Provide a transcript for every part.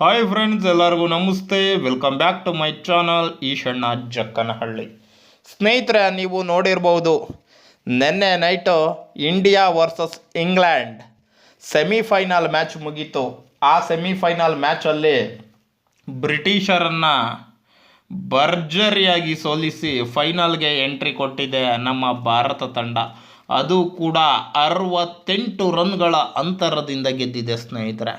Hi friends ಎಲ್ಲರಿಗೂ ನಮಸ್ತೆ. Welcome back to my channel Eshanna Jakkanahalli. ಸ್ನೇಹಿತರೆ, ನೀವು ನೋಡಿರ್ಬೋದು, ನಿನ್ನೆ night India versus England semifinal match ಮುಗೀತು. ಆ ಸೆಮಿಫೈನಲ್ ಮ್ಯಾಚಲ್ಲಿ ಬ್ರಿಟಿಷರನ್ನು ಭರ್ಜರಿಯಾಗಿ ಸೋಲಿಸಿ ಫೈನಲ್ಗೆ ಎಂಟ್ರಿ ಕೊಟ್ಟಿದೆ ನಮ್ಮ ಭಾರತ ತಂಡ. ಅದು ಕೂಡ ಅರವತ್ತೆಂಟು ರನ್ಗಳ ಅಂತರದಿಂದ ಗೆದ್ದಿದೆ ಸ್ನೇಹಿತರೆ.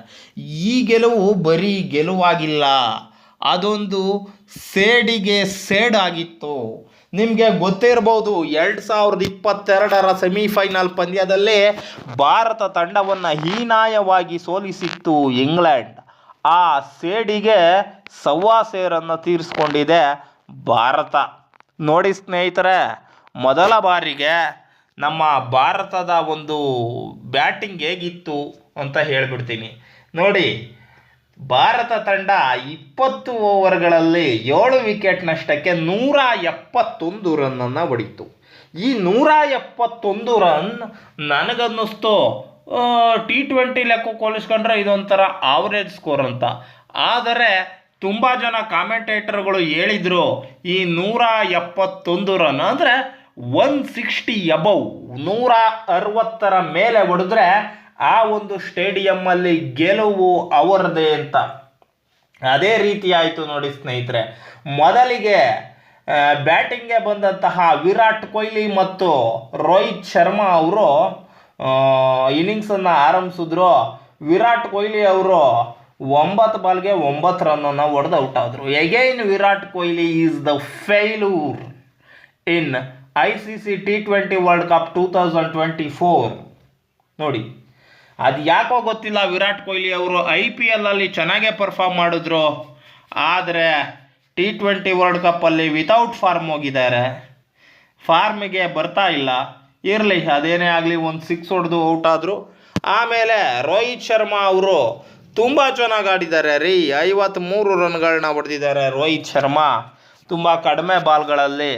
ಈ ಗೆಲುವು ಬರೀ ಗೆಲುವಾಗಿಲ್ಲ, ಅದೊಂದು ಸೇಡಿಗೆ ಸೇಡಾಗಿತ್ತು. ನಿಮಗೆ ಗೊತ್ತಿರ್ಬೋದು ಎರಡು ಸಾವಿರದ ಇಪ್ಪತ್ತೆರಡರ ಸೆಮಿಫೈನಲ್ ಪಂದ್ಯದಲ್ಲಿ ಭಾರತ ತಂಡವನ್ನು ಹೀನಾಯವಾಗಿ ಸೋಲಿಸಿತ್ತು ಇಂಗ್ಲೆಂಡ್. ಆ ಸೇಡಿಗೆ ಸವ್ವಾ ಸೇರನ್ನು ತೀರಿಸ್ಕೊಂಡಿದೆ ಭಾರತ. ನೋಡಿ ಸ್ನೇಹಿತರೆ, ಮೊದಲ ಬಾರಿಗೆ ನಮ್ಮ ಭಾರತದ ಒಂದು ಬ್ಯಾಟಿಂಗ್ ಹೇಗಿತ್ತು ಅಂತ ಹೇಳ್ಬಿಡ್ತೀನಿ. ನೋಡಿ, ಭಾರತ ತಂಡ ಇಪ್ಪತ್ತು ಓವರ್ಗಳಲ್ಲಿ ಏಳು ವಿಕೆಟ್ ನಷ್ಟಕ್ಕೆ ನೂರ ಎಪ್ಪತ್ತೊಂದು ರನ್ನನ್ನು ಹೊಡಿತು. ಈ ನೂರ ಎಪ್ಪತ್ತೊಂದು ರನ್ ನನಗನ್ನಿಸ್ತು ಟಿ ಟ್ವೆಂಟಿ ಲೆಕ್ಕಕ್ಕೆ ಹೋಲಿಸ್ಕೊಂಡ್ರೆ ಇದೊಂಥರ ಆವರೇಜ್ ಸ್ಕೋರ್ ಅಂತ. ಆದರೆ, ತುಂಬ ಜನ ಕಾಮೆಂಟೇಟರ್ಗಳು ಹೇಳಿದರು, ಈ ನೂರ ಎಪ್ಪತ್ತೊಂದು ರನ್ ಅಂದರೆ ಒನ್ ಸಿಕ್ಸ್ಟಿ ಅಬವ್ ನೂರ ಅರವತ್ತರ ಮೇಲೆ ಹೊಡೆದ್ರೆ ಆ ಒಂದು ಸ್ಟೇಡಿಯಮ್ಮಲ್ಲಿ ಗೆಲುವು ಅವರದೇ ಅಂತ. ಅದೇ ರೀತಿ ಆಯಿತು ನೋಡಿ ಸ್ನೇಹಿತರೆ. ಮೊದಲಿಗೆ ಬ್ಯಾಟಿಂಗ್ಗೆ ಬಂದಂತಹ ವಿರಾಟ್ ಕೊಹ್ಲಿ ಮತ್ತು ರೋಹಿತ್ ಶರ್ಮಾ ಅವರು ಇನ್ನಿಂಗ್ಸನ್ನು ಆರಂಭಿಸಿದ್ರು. ವಿರಾಟ್ ಕೊಹ್ಲಿ ಅವರು ಒಂಬತ್ತು ಬಾಲ್ಗೆ ಒಂಬತ್ತು ರನ್ನನ್ನು ಹೊಡೆದು ಔಟ್ ಆದರು. Again Virat Kohli is the failure in I C C T twenty world cup two thousand twenty four ನೋಡಿ, ಅದು ಯಾಕೋ ಗೊತ್ತಿಲ್ಲ, ವಿರಾಟ್ ಕೊಹ್ಲಿ ಅವರು ಐ ಪಿ ಎಲ್ಲಲ್ಲಿ ಚೆನ್ನಾಗೇ ಪರ್ಫಾರ್ಮ್ ಮಾಡಿದ್ರು. ಆದರೆ, ಟಿ ಟ್ವೆಂಟಿ ವರ್ಲ್ಡ್ ಕಪ್ಪಲ್ಲಿ ವಿತೌಟ್ ಫಾರ್ಮ್ ಹೋಗಿದ್ದಾರೆ. ಫಾರ್ಮಿಗೆ ಬರ್ತಾ ಇಲ್ಲ. ಇರಲಿ, ಅದೇನೇ ಆಗಲಿ, ಒಂದು ಸಿಕ್ಸ್ ಹೊಡೆದು ಔಟ್ ಆದರು. ಆಮೇಲೆ ರೋಹಿತ್ ಶರ್ಮಾ ಅವರು ತುಂಬ ಚೆನ್ನಾಗಿ ಆಡಿದ್ದಾರೆ ರೀ. ಐವತ್ತ್ಮೂರು ರನ್ಗಳನ್ನ ಹೊಡೆದಿದ್ದಾರೆ ರೋಹಿತ್ ಶರ್ಮಾ. ತುಂಬ ಕಡಿಮೆ ಬಾಲ್ಗಳಲ್ಲಿ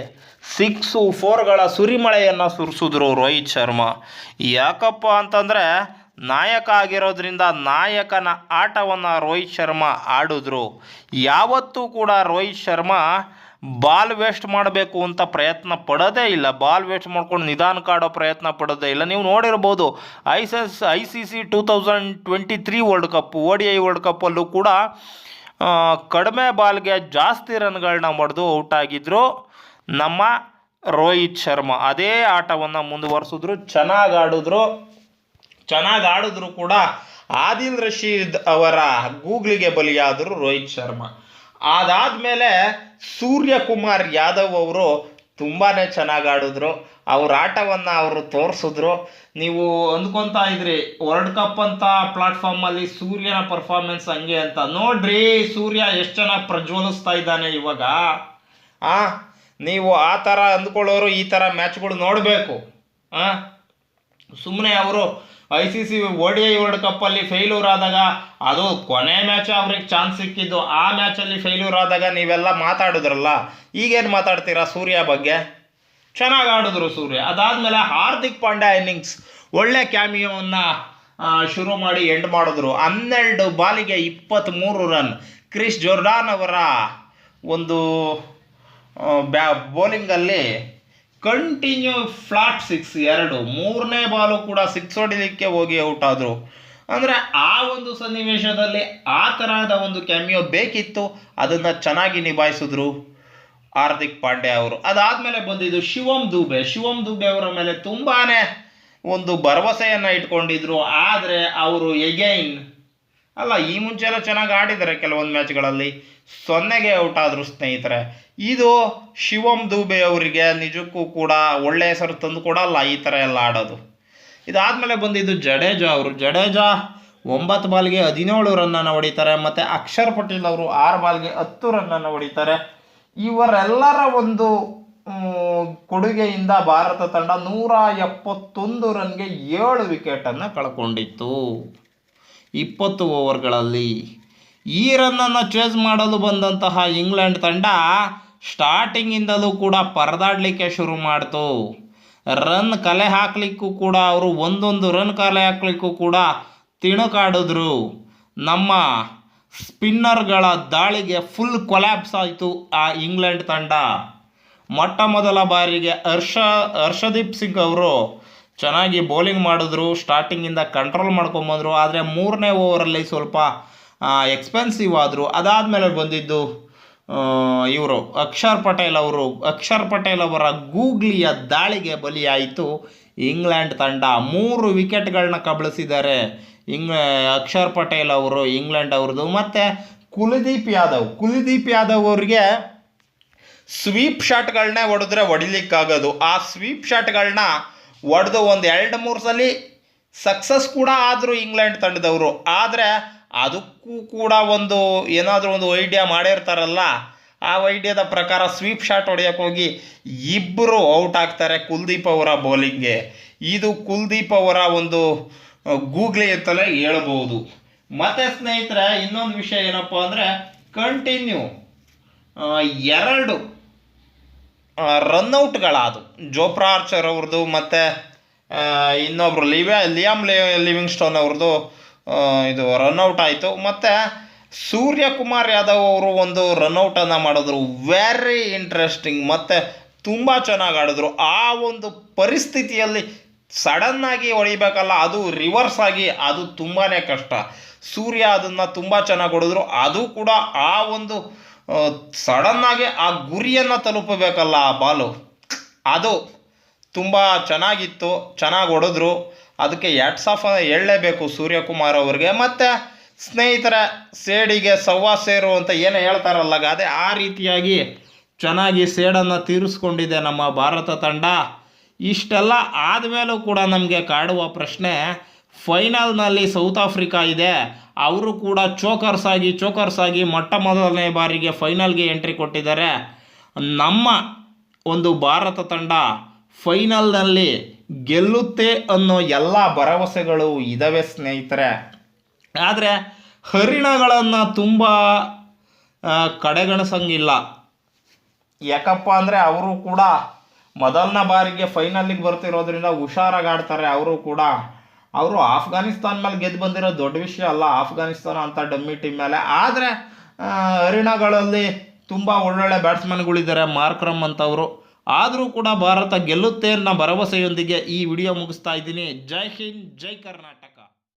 ಸಿಕ್ಸು ಫೋರ್ಗಳ ಸುರಿಮಳೆಯನ್ನು ಸುರಿಸಿದ್ರು ರೋಹಿತ್ ಶರ್ಮಾ. ಯಾಕಪ್ಪ ಅಂತಂದರೆ ನಾಯಕ ಆಗಿರೋದ್ರಿಂದ ನಾಯಕನ ಆಟವನ್ನು ರೋಹಿತ್ ಶರ್ಮಾ ಆಡಿದ್ರು. ಯಾವತ್ತೂ ಕೂಡ ರೋಹಿತ್ ಶರ್ಮಾ ಬಾಲ್ ವೇಸ್ಟ್ ಮಾಡಬೇಕು ಅಂತ ಪ್ರಯತ್ನ ಪಡೋದೇ ಇಲ್ಲ. ಬಾಲ್ ವೇಸ್ಟ್ ಮಾಡ್ಕೊಂಡು ನಿಧಾನ ಕಾಡೋ ಪ್ರಯತ್ನ ಪಡೋದೇ ಇಲ್ಲ. ನೀವು ನೋಡಿರ್ಬೋದು I S I C C two thousand twenty three world cup O D I world ಕಪ್ಪಲ್ಲೂ ಕೂಡ ಕಡಿಮೆ ಬಾಲ್ಗೆ ಜಾಸ್ತಿ ರನ್ಗಳನ್ನ ಹೊಡೆದು ಔಟ್ ಆಗಿದ್ದರು ನಮ್ಮ ರೋಹಿತ್ ಶರ್ಮಾ. ಅದೇ ಆಟವನ್ನು ಮುಂದುವರಿಸಿದ್ರು, ಚೆನ್ನಾಗಿ ಆಡಿದ್ರು. ಚೆನ್ನಾಗಿ ಆಡಿದ್ರು ಕೂಡ ಆದಿಲ್ ರಶೀದ್ ಅವರ ಗೂಗ್ಲಿಗೆ ಬಲಿಯಾದರು ರೋಹಿತ್ ಶರ್ಮಾ. ಅದಾದಮೇಲೆ ಸೂರ್ಯಕುಮಾರ್ ಯಾದವ್ ಅವರು ತುಂಬಾ ಚೆನ್ನಾಗಿ ಆಡಿದ್ರು. ಅವ್ರ ಆಟವನ್ನು ಅವರು ತೋರಿಸಿದ್ರು. ನೀವು ಅಂದ್ಕೊತಾ ಇದ್ರಿ ವರ್ಲ್ಡ್ ಕಪ್ ಅಂತ ಪ್ಲಾಟ್ಫಾರ್ಮಲ್ಲಿ ಸೂರ್ಯನ ಪರ್ಫಾರ್ಮೆನ್ಸ್ ಹಂಗೆ ಅಂತ. ನೋಡ್ರಿ, ಸೂರ್ಯ ಎಷ್ಟು ಚೆನ್ನಾಗಿ ಪ್ರಜ್ವಲಿಸ್ತಾ ಇದ್ದಾನೆ ಇವಾಗ? ಆ, ನೀವು ಆ ಥರ ಅಂದ್ಕೊಳ್ಳೋರು ಈ ಥರ ಮ್ಯಾಚ್ಗಳು ನೋಡಬೇಕು. ಆ ಸುಮ್ಮನೆ ಅವರು I C C O I world ಕಪ್ಪಲ್ಲಿ ಫೇಲ್ಯೂರ್ ಆದಾಗ ಅದು ಕೊನೆ ಮ್ಯಾಚ್ ಅವ್ರಿಗೆ ಚಾನ್ಸ್ ಸಿಕ್ಕಿದ್ದು. ಆ ಮ್ಯಾಚಲ್ಲಿ ಫೇಲ್ಯೂರ್ ಆದಾಗ ನೀವೆಲ್ಲ ಮಾತಾಡಿದ್ರಲ್ಲ. ಈಗೇನು ಮಾತಾಡ್ತೀರಾ ಸೂರ್ಯ ಬಗ್ಗೆ? ಚೆನ್ನಾಗಿ ಆಡಿದ್ರು ಸೂರ್ಯ. ಅದಾದಮೇಲೆ ಹಾರ್ದಿಕ್ ಪಾಂಡ್ಯ ಇನ್ನಿಂಗ್ಸ್ ಒಳ್ಳೆ ಕ್ಯಾಮಿಯೋವನ್ನು ಶುರು ಮಾಡಿ ಎಂಡ್ ಮಾಡಿದ್ರು. ಹನ್ನೆರಡು ಬಾಲಿಗೆ ಇಪ್ಪತ್ತ್ಮೂರು ರನ್. ಕ್ರಿಸ್ ಜೋರ್ಡಾನ್ ಅವರ ಒಂದು ಬ್ಯಾ ಬೌಲಿಂಗಲ್ಲಿ ಕಂಟಿನ್ಯೂ ಫ್ಲಾಟ್ ಸಿಕ್ಸ್ ಎರಡು. ಮೂರನೇ ಬಾಲು ಕೂಡ ಸಿಕ್ಸ್ ಹೊಡಿಲಿಕ್ಕೆ ಹೋಗಿ ಔಟ್ ಆದರು. ಅಂದರೆ ಆ ಒಂದು ಸನ್ನಿವೇಶದಲ್ಲಿ ಆ ಥರದ ಒಂದು ಕ್ಯಾಮಿಯೋ ಬೇಕಿತ್ತು. ಅದನ್ನು ಚೆನ್ನಾಗಿ ನಿಭಾಯಿಸಿದ್ರು. ಹಾರ್ದಿಕ್ ಪಾಂಡ್ಯ ಅವರು. ಅದಾದಮೇಲೆ ಬಂದಿದ್ದು ಶಿವಂ ದುಬೆ. ಶಿವಂ ದುಬೆ ಅವರ ಮೇಲೆ ತುಂಬಾ ಒಂದು ಭರವಸೆಯನ್ನು ಇಟ್ಕೊಂಡಿದ್ರು. ಆದರೆ ಅವರು ಎಗೈನ್ ಅಲ್ಲ, ಈ ಮುಂಚೆ ಎಲ್ಲ ಚೆನ್ನಾಗಿ ಆಡಿದ್ದಾರೆ ಕೆಲವೊಂದು ಮ್ಯಾಚ್ಗಳಲ್ಲಿ. ಸೊನ್ನೆಗೆ ಔಟ್ ಆದರು ಸ್ನೇಹಿತರೆ. ಇದು ಶಿವಂ ದುಬೆ ಅವರಿಗೆ ನಿಜಕ್ಕೂ ಕೂಡ ಒಳ್ಳೆ ಹೆಸರು ತಂದು ಕೊಡಲ್ಲ ಈ ಥರ ಎಲ್ಲ ಆಡೋದು. ಇದಾದಮೇಲೆ ಬಂದಿದ್ದು ಜಡೇಜಾ ಅವರು. ಜಡೇಜಾ ಒಂಬತ್ತು ಬಾಲ್ಗೆ ಹದಿನೇಳು ರನ್ನನ್ನು ಹೊಡಿತಾರೆ. ಮತ್ತು ಅಕ್ಷರ್ ಪಟೇಲ್ ಅವರು ಆರು ಬಾಲ್ಗೆ ಹತ್ತು ರನ್ನನ್ನು ಹೊಡಿತಾರೆ. ಇವರೆಲ್ಲರ ಒಂದು ಕೊಡುಗೆಯಿಂದ ಭಾರತ ತಂಡ ನೂರ ಎಪ್ಪತ್ತೊಂದು ರನ್ಗೆ ಏಳು ವಿಕೆಟನ್ನು ಕಳ್ಕೊಂಡಿತ್ತು. ಇಪ್ಪತ್ತು ಓವರ್ಗಳಲ್ಲಿ ಈ ರನ್ನನ್ನು ಚೇಸ್ ಮಾಡಲು ಬಂದಂತಹ ಇಂಗ್ಲೆಂಡ್ ತಂಡ ಸ್ಟಾರ್ಟಿಂಗಿಂದಲೂ ಕೂಡ ಪರದಾಡಲಿಕ್ಕೆ ಶುರು ಮಾಡಿತು. ರನ್ ಕಲೆ ಹಾಕಲಿಕ್ಕೂ ಕೂಡ, ಅವರು ಒಂದೊಂದು ರನ್ ಕಲೆ ಹಾಕಲಿಕ್ಕೂ ಕೂಡ ತಿಣುಕಾಡಿದ್ರು. ನಮ್ಮ ಸ್ಪಿನ್ನರ್ಗಳ ದಾಳಿಗೆ ಫುಲ್ ಕೊಲ್ಯಾಪ್ಸ್ ಆಯಿತು ಆ ಇಂಗ್ಲೆಂಡ್ ತಂಡ. ಮೊಟ್ಟ ಮೊದಲ ಬಾರಿಗೆ ಹರ್ಷ, ಹರ್ಷದೀಪ್ ಸಿಂಗ್ ಅವರು ಚೆನ್ನಾಗಿ ಬೌಲಿಂಗ್ ಮಾಡಿದ್ರು, ಸ್ಟಾರ್ಟಿಂಗಿಂದ ಕಂಟ್ರೋಲ್ ಮಾಡ್ಕೊಂಬಂದರು ಆದರೆ ಮೂರನೇ ಓವರಲ್ಲಿ ಸ್ವಲ್ಪ ಎಕ್ಸ್ಪೆನ್ಸಿವ್ ಆದರು. ಅದಾದಮೇಲೆ ಬಂದಿದ್ದು ಇವರು ಅಕ್ಷರ್ ಪಟೇಲ್ ಅವರು. ಅಕ್ಷರ್ ಪಟೇಲ್ ಅವರ ಗೂಗ್ಲಿಯ ದಾಳಿಗೆ ಬಲಿಯಾಯಿತು ಇಂಗ್ಲೆಂಡ್ ತಂಡ. ಮೂರು ವಿಕೆಟ್ಗಳನ್ನ ಕಬಳಿಸಿದ್ದಾರೆ. ಇಂಗ್ ಅಕ್ಷರ್ ಪಟೇಲ್ ಅವರು, ಇಂಗ್ಲೆಂಡ್ ಅವ್ರದ್ದು ಮತ್ತು ಕುಲದೀಪ್ ಯಾದವ್. ಕುಲದೀಪ್ ಯಾದವ್ ಅವ್ರಿಗೆ ಸ್ವೀಪ್ ಶಾಟ್ಗಳನ್ನೇ ಹೊಡೆದ್ರೆ ಹೊಡಿಲಿಕ್ಕಾಗೋದು. ಆ ಸ್ವೀಪ್ ಶಾಟ್ಗಳನ್ನ ಹೊಡೆದು ಒಂದು ಎರಡು ಮೂರು ಸಲ ಸಕ್ಸಸ್ ಕೂಡ ಆದರು ಇಂಗ್ಲೆಂಡ್ ತಂಡದವರು. ಆದರೆ ಅದಕ್ಕೂ ಕೂಡ ಒಂದು ಏನಾದರೂ ಒಂದು ಐಡಿಯಾ ಮಾಡಿರ್ತಾರಲ್ಲ, ಆ ಐಡಿಯಾದ ಪ್ರಕಾರ ಸ್ವೀಪ್ ಶಾಟ್ ಹೊಡೆಯೋಕೆ ಹೋಗಿ ಇಬ್ಬರು ಔಟ್ ಆಗ್ತಾರೆ ಕುಲ್ದೀಪ್ ಅವರ ಬೌಲಿಂಗ್ಗೆ ಇದು ಕುಲ್ದೀಪ್ ಅವರ ಒಂದು ಗೂಗ್ಲಿ ಅಂತಲೇ ಹೇಳ್ಬೋದು. ಮತ್ತು ಸ್ನೇಹಿತರೆ, ಇನ್ನೊಂದು ವಿಷಯ ಏನಪ್ಪ ಅಂದರೆ ಕಂಟಿನ್ಯೂ ಎರಡು ರನ್ಔಟ್ಗಳಾದವು ಜೋಪ್ರಾ ಆರ್ಚರ್ ಅವ್ರದ್ದು, ಮತ್ತು ಇನ್ನೊಬ್ರು ಲಿವ್ಯಾ ಲಿಯಾಮ್ ಲಿವಿಂಗ್ ಸ್ಟೋನ್ ಅವ್ರದ್ದು ಇದು ರನ್ಔಟ್ ಆಯಿತು. ಮತ್ತು, ಸೂರ್ಯಕುಮಾರ್ ಯಾದವ್ ಅವರು ಒಂದು ರನ್ಔಟನ್ನು ಮಾಡಿದ್ರು. ವೆರಿ ಇಂಟ್ರೆಸ್ಟಿಂಗ್ ಮತ್ತು, ತುಂಬ ಚೆನ್ನಾಗಿ ಆಡಿದ್ರು. ಆ ಒಂದು ಪರಿಸ್ಥಿತಿಯಲ್ಲಿ ಸಡನ್ನಾಗಿ ಹೊಡಿಬೇಕಲ್ಲ ಅದು ರಿವರ್ಸ್ ಆಗಿ ಅದು ತುಂಬಾ ಕಷ್ಟ. ಸೂರ್ಯ ಅದನ್ನು ತುಂಬ ಚೆನ್ನಾಗಿ ಹೊಡೆದ್ರು, ಅದು ಕೂಡ ಆ ಒಂದು ಸಡನ್ನಾಗಿ ಆ ಗುರಿಯನ್ನು ತಲುಪಬೇಕಲ್ಲ ಆ ಬಾಲು. ಅದು ತುಂಬ ಚೆನ್ನಾಗಿತ್ತು, ಚೆನ್ನಾಗಿ ಹೊಡೆದ್ರು. ಅದಕ್ಕೆ ಎಟ್ಸ್ ಆಫ್ ಹೇಳಲೇಬೇಕು ಸೂರ್ಯಕುಮಾರ್ ಅವ್ರಿಗೆ. ಮತ್ತು ಸ್ನೇಹಿತರ, ಸೇಡಿಗೆ ಸವ್ವಾ ಸೇರು ಅಂತ ಏನು ಹೇಳ್ತಾರಲ್ಲ ಗಾದೆ, ಆ ರೀತಿಯಾಗಿ ಚೆನ್ನಾಗಿ ಸೇಡನ್ನು ತೀರಿಸ್ಕೊಂಡಿದೆ ನಮ್ಮ ಭಾರತ ತಂಡ. ಇಷ್ಟೆಲ್ಲ ಆದಮೇಲೂ ಕೂಡ ನಮಗೆ ಕಾಡುವ ಪ್ರಶ್ನೆ ಫೈನಲ್ನಲ್ಲಿ ಸೌತ್ ಆಫ್ರಿಕಾ ಇದೆ. ಅವರು ಕೂಡ ಚೋಕರ್ಸ್ ಆಗಿ ಚೋಕರ್ಸ್ ಆಗಿ ಮೊಟ್ಟ ಮೊದಲನೇ ಬಾರಿಗೆ ಫೈನಲ್ಗೆ ಎಂಟ್ರಿ ಕೊಟ್ಟಿದ್ದಾರೆ. ನಮ್ಮ ಒಂದು ಭಾರತ ತಂಡ ಫೈನಲ್ನಲ್ಲಿ ಗೆಲ್ಲುತ್ತೆ ಅನ್ನೋ ಎಲ್ಲ ಭರವಸೆಗಳು ಇದ್ದಾವೆ ಸ್ನೇಹಿತರೆ. ಆದರೆ ಹರಿಣಗಳನ್ನು ತುಂಬ ಕಡೆಗಣಿಸಂಗಿಲ್ಲ. ಯಾಕಪ್ಪ ಅಂದರೆ ಅವರು ಕೂಡ ಮೊದಲನೇ ಬಾರಿಗೆ ಫೈನಲ್ಲಿಗೆ ಬರ್ತಿರೋದ್ರಿಂದ ಹುಷಾರಾಗಿ ಆಡ್ತಾರೆ ಅವರು ಕೂಡ. ಅವರು ಆಫ್ಘಾನಿಸ್ತಾನ್ ಮೇಲೆ ಗೆದ್ದು ಬಂದಿರೋ ದೊಡ್ಡ ವಿಷಯ ಅಲ್ಲ, ಆಫ್ಘಾನಿಸ್ತಾನ ಅಂತ ಡಮ್ಮಿ ಟೀಮ್ ಮೇಲೆ. ಆದರೆ ಹರಿಣಗಳಲ್ಲಿ ತುಂಬ ಒಳ್ಳೊಳ್ಳೆ ಬ್ಯಾಟ್ಸ್ಮನ್ಗಳಿದ್ದಾರೆ ಮಾರ್ಕ್ರಮ್ ಅಂತವರು. ಆದರೂ ಕೂಡ ಭಾರತ ಗೆಲ್ಲುತ್ತೆ ಅನ್ನೋ ಭರವಸೆಯೊಂದಿಗೆ ಈ ವಿಡಿಯೋ ಮುಗಿಸ್ತಾ ಇದ್ದೀನಿ. ಜೈ ಹಿಂದ್, ಜೈ ಕರ್ನಾಟಕ.